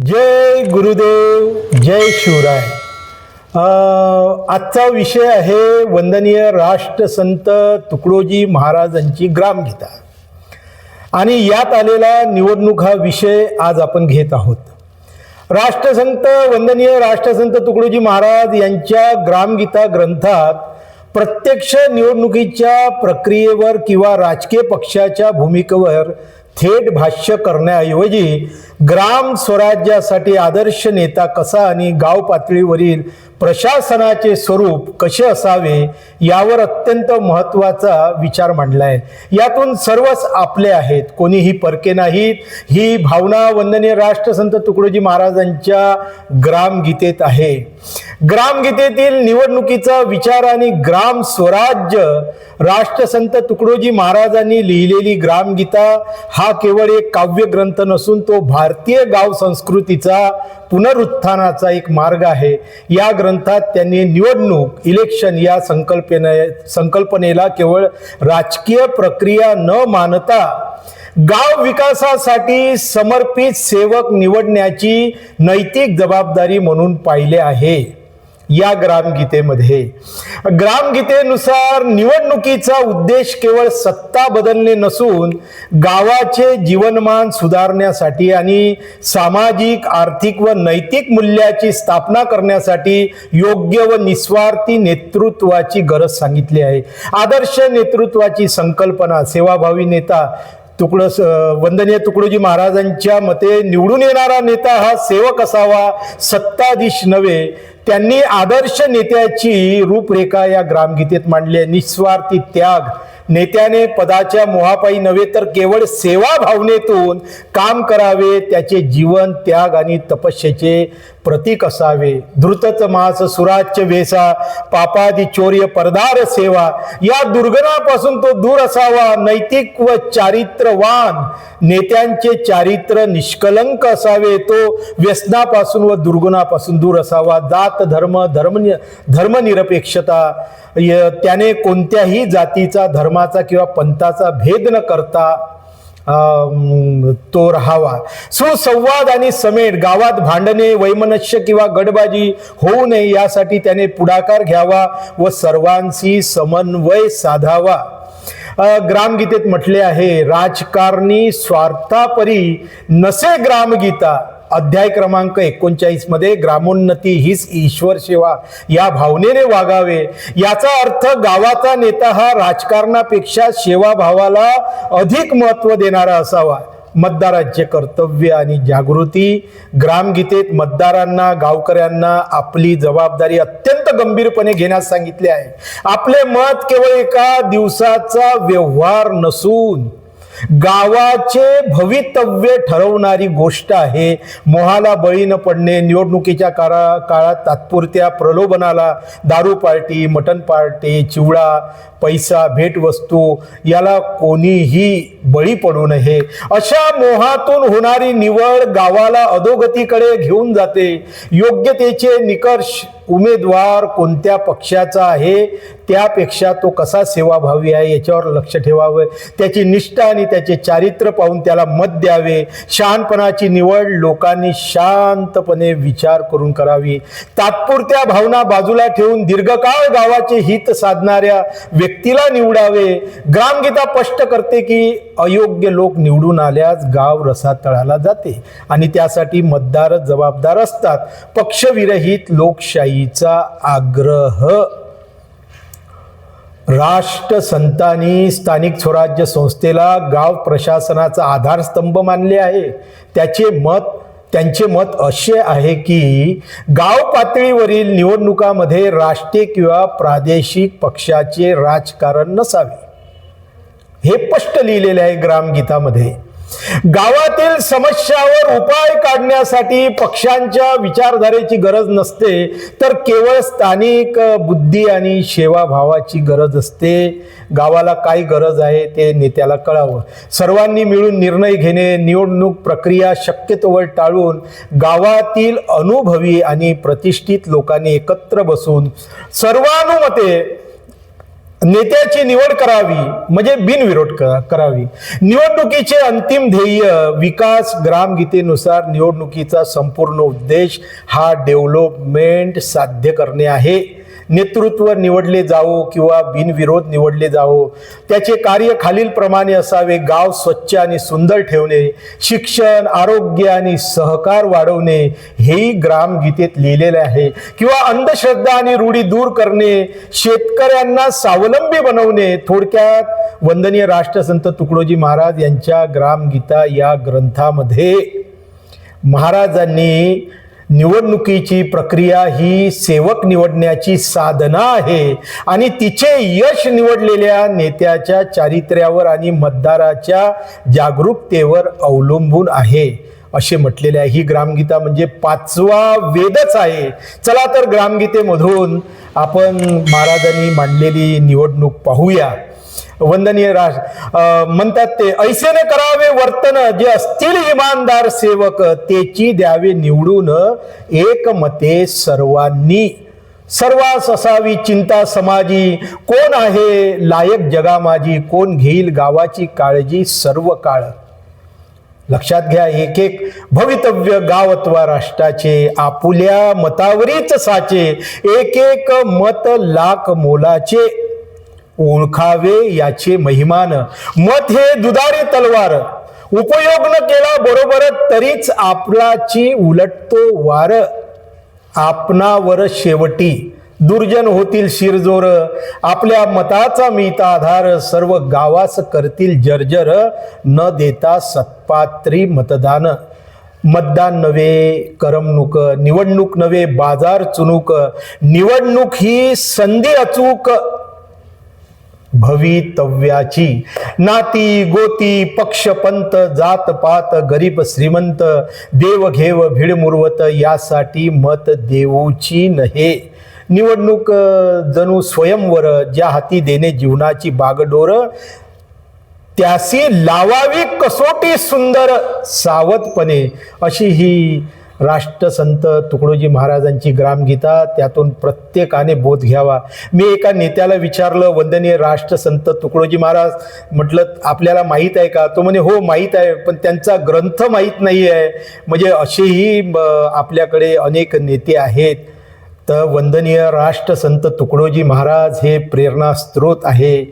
जय गुरुदेव जय शिवराय. आजचा विषय आहे वंदनीय राष्ट्रसंत तुकडोजी महाराजांची ग्रामगीता. आणि यात आलेला निवडणूक हा विषय आज आपण घेत आहोत. राष्ट्रसंत वंदनीय राष्ट्रसंत तुकडोजी महाराज यांच्या ग्रामगीता ग्रंथात प्रत्यक्ष निवडणुकीच्या प्रक्रियेवर किंवा राजकीय पक्षाच्या भूमिकेवर थेट भाष्य करण्याऐवजी ग्राम स्वराज्यासाठी आदर्श नेता कसा आणि गाव पातळीवरील प्रशासनाचे स्वरूप कसे असावे यावर अत्यंत महत्त्वाचा विचार मांडला आहे यातून सर्वच आपले आहेत. कोणीही परके नाहीत. ही भावना वंदनीय राष्ट्रसंत तुकडोजी महाराजांच्या ग्रामगीतेत आहे. ग्रामगीतेतील निवडणुकीचा विचार आणि ग्राम स्वराज्य राष्ट्रसंत तुकडोजी महाराजांनी लिहिलेली ग्रामगीता हा केवळ एक काव्यग्रंथ नसून तो भारतीय गाव संस्कृतीचा पुनरुत्थानाचा एक मार्ग आहे. या ग्रंथात त्यांनी निवडणूक इलेक्शन या संकल्पने संकल्पनेला केवळ राजकीय प्रक्रिया न मानता गाव विकासासाठी समर्पित सेवक निवडण्याची नैतिक जबाबदारी म्हणून पाहिले आहे. या ग्रामगीतेमध्ये. ग्रामगीतेनुसार निवडणुकीचा उद्देश केवळ सत्ता बदलणे नसून गावाचे जीवनमान सुधारण्यासाठी आणि सामाजिक आर्थिक व नैतिक मूल्याची स्थापना करण्यासाठी योग्य व निस्वार्थी नेतृत्वाची गरज सांगितली आहे. आदर्श नेतृत्वाची संकल्पना सेवाभावी नेता तुकड वंदनीय तुकडोजी महाराजांच्या मते निवडून येणारा नेता हा सेवक असावा सत्ताधीश नव्हे. त्यांनी आदर्श नेत्याची रूपरेखा या ग्रामगीतेत मांडली आहे. निस्वार्थी त्याग. नेत्याने पदाच्या मोहापायी नव्हे तर केवळ सेवा भावनेतून काम करावे त्याचे जीवन त्याग आणि तपस्येचे प्रतीक असावे. द्रुतच मास सुराच्य वेसा पापादी चोर्य परदार सेवा या दुर्गणापासून तो दूर असावा. नैतिक व चारित्र्यवान नेत्यांचे चारित्र्य निष्कलंक असावे. तो व्यसनापासून व दुर्गुणापासून दूर असावा. जात धर्म धर्म धर्मनिरपेक्षता त्याने कोणत्याही जातीचा धर्म धर्माचा किंवा पंथाचा भेद न करता तो राहावा. सुसंवाद आणि समेट गावात भांडणे वैमनस्य किंवा गडबाजी होऊ नये यासाठी त्याने पुढाकार घ्यावा व सर्वांशी समन्वय साधावा. ग्रामगीतेत म्हटले आहे राजकारणी स्वार्थापरी नसे ग्रामगीता अध्याय क्रमांक एकोणचाळीसमध्ये ग्रामोन्नती हीच ईश्वर सेवा या भावनेने वागावे. याचा अर्थ गावाचा नेता हा राजकारणापेक्षा सेवाभावाला अधिक महत्त्व देणारा असावा. मतदारांचे कर्तव्य आणि जागृती. ग्रामगीतेत मतदारांना गावकऱ्यांना आपली जबाबदारी अत्यंत गंभीरपणे घेण्यास सांगितले आहे. आपले मत केवळ एका दिवसाचा व्यवहार नसून गावाचे भवितव्य ठरवणारी गोष्ट आहे. मोहाला बळी न पडणे निवडणुकीच्या काळा काळात तात्पुरत्या प्रलोभनाला दारू पार्टी मटन पार्टी चिवडा पैसा भेटवस्तू याला कोणीही बळी पडू नये. अशा मोहातून होणारी निवड गावाला अधोगतीकडे घेऊन जाते. योग्यतेचे निकष उमेदवार कोणत्या पक्षाचा आहे त्यापेक्षा तो कसा सेवाभावी आहे याच्यावर लक्ष ठेवावं त्याची निष्ठा आणि त्याचे चारित्र्य पाहून त्याला मत द्यावे. शहाणपणाची निवड लोकांनी शांतपणे विचार करून करावी. तात्पुरत्या भावना बाजूला ठेवून दीर्घकाळ गावाचे हित साधणाऱ्या व्यक्तीला निवडावे. ग्रामगीता स्पष्ट करते की अयोग्य लोक निवडून आल्यास गाव रसातळाला जाते आणि त्यासाठी मतदार जबाबदार असतात. पक्षविरहित लोकशाहीचा आग्रह राष्ट्रसंतांनी स्थानिक स्वराज्य संस्थेला गाव प्रशासनाचा आधारस्तंभ मानले आहे. त्याचे मत त्यांचे मत असे आहे की गाव पातळीवरील निवडणुकामध्ये राष्ट्रीय किंवा प्रादेशिक पक्षाचे राजकारण नसावे. हे स्पष्ट लिहिलेले आहे ग्रामगीतामध्ये. गावातील समस्यावर उपाय काढण्यासाठी पक्षांच्या विचारधारेची गरज नसते तर केवळ स्थानिक बुद्धी आणि सेवाभावाची गरज असते. गावाला काय गरज आहे ते नेत्याला कळावं. सर्वांनी मिळून निर्णय घेणे निवडणूक प्रक्रिया शक्यतोवर टाळून गावातील अनुभवी आणि प्रतिष्ठित लोकांनी एकत्र बसून सर्वानुमते नेत्याची निवड करावी म्हणजे बिनविरोध क- करावी. निवडणुकीचे अंतिम ध्येय विकास ग्रामगीतेनुसार निवडणुकीचा संपूर्ण उद्देश हा डेव्हलपमेंट साध्य करणे आहे. नेतृत्व निवडले जावो किंवा बिनविरोध निवडले जावो त्याचे कार्य खालीलप्रमाणे असावे. गाव स्वच्छ आणि सुंदर ठेवणे शिक्षण आरोग्य आणि सहकार वाढवणे हेही ग्रामगीतेत लिहिलेले आहे. किंवा अंधश्रद्धा आणि रूढी दूर करणे शेतकऱ्यांना स्वावलंबी बनवणे. थोडक्यात वंदनीय राष्ट्रसंत तुकडोजी महाराज यांच्या ग्रामगीता या ग्रंथामध्ये महाराजांनी निवडणुकीची प्रक्रिया ही सेवक निवडण्याची साधना आहे. आणि तिचे यश निवडलेल्या नेत्याच्या चारित्र्यावर आणि मतदाराच्या जागरूकतेवर अवलंबून आहे. असे म्हटलेले आहे. ही ग्रामगीता म्हणजे पाचवा वेदच आहे. चला तर ग्रामगीतेमधून आपण महाराजांनी मांडलेली निवडणूक पाहूया. वंदनीय राज म्हणतात ते ऐसेने करावे वर्तन जे असतील इमानदार सेवक तेची द्यावे निवडून एकमते सर्वांनी. सर्वास असावी चिंता समाजी कोण आहे लायक जगा माझी कोण घेईल गावाची काळजी सर्व काळ? लक्षात घ्या एक एक भवितव्य गावत्वा राष्ट्राचे आपुल्या मतावरीच साचे एक एक मत लाख मोलाचे. ओळखावे याचे महिमान. मत हे दुधारी तलवार. उपयोग न केला बरोबर तरीच आपलाची उलटतो वार. आपणावर शेवटी दुर्जन होतील शिरजोर. आपल्या मताचा मिळता आधार सर्व गावास करतील जर्जर. न देता सत्पात्री मतदान. मतदान नव्हे करमणूक. निवडणूक नव्हे बाजार चुनूक निवडणूक ही संधी अचूक. भवितव्याची. नाती गोती पक्षपंत जात पात गरीब श्रीमंत देव घेव भिड मुरवत यासाठी मत देऊची नहे. निवडणूक जणू स्वयंवर ज्या हाती देणे जीवनाची बागडोर त्यासी लावावी कसोटी सुंदर सावधपणे. अशी ही राष्ट्रसंत तुकडोजी महाराजांची ग्रामगीता त्यातून प्रत्येकाने बोध घ्यावा. मी एका नेत्याला विचारलं वंदनीय राष्ट्रसंत तुकडोजी महाराज म्हटलं आपल्याला माहीत आहे का? तो म्हणे हो माहीत आहे पण त्यांचा ग्रंथ माहीत नाही आहे. म्हणजे असेही आपल्याकडे अनेक नेते आहेत. तर वंदनीय राष्ट्रसंत तुकडोजी महाराज हे प्रेरणास्त्रोत आहे.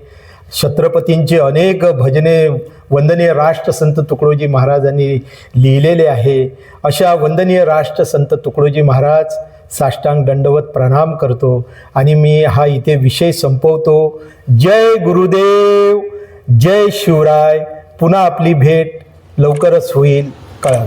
छत्रपतींचे अनेक भजने वंदनीय राष्ट्रसंत तुकडोजी महाराजांनी लिहिलेले आहे. अशा वंदनीय राष्ट्रसंत तुकडोजी महाराज साष्टांग दंडवत प्रणाम करतो आणि मी हा इथे विषय संपवतो. जय गुरुदेव जय शिवराय. पुन्हा आपली भेट लवकरच होईल. कळावं